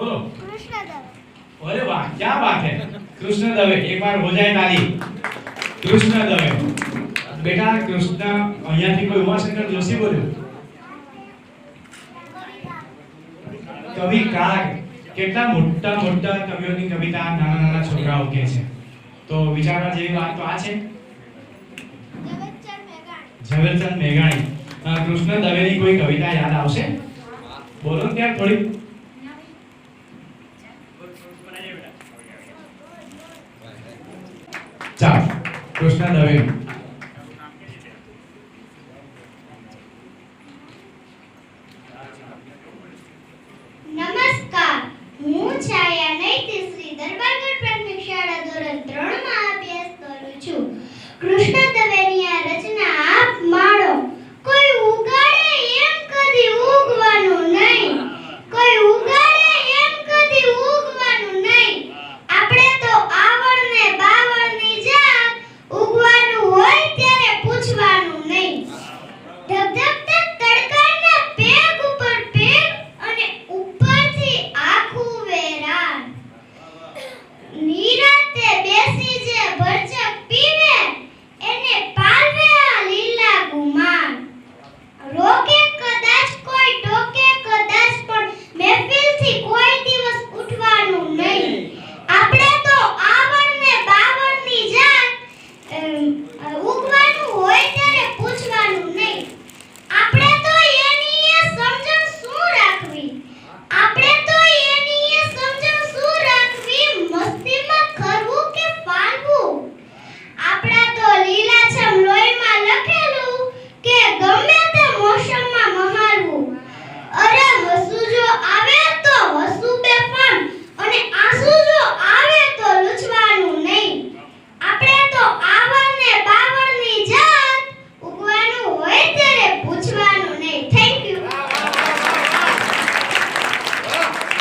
બોલો. અરે વાહ ક્યાં વાત है કૃષ્ણ દવે એક વાર હો કૃષ્ણ દવે બેટા કૃષ્ણ અહીંયાથી કોઈ ઉમાશંકર જોશી બોલ્યો? કવિ કાગ. કેટલા મોટા મોટા કવિઓની કવિતા નાના નાના છોકરાઓ કે છે. તો વિચારવા જેવી વાત તો આ છે. ઝવેરચંદ મેઘાણી. કૃષ્ણ દવેની કોઈ કવિતા યાદ આવશે? બોલો ત્યાં થોડી. Chao. Pues nada, bien.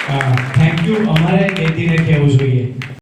Thank you અમારે કહેતી ને કહેવું જોઈએ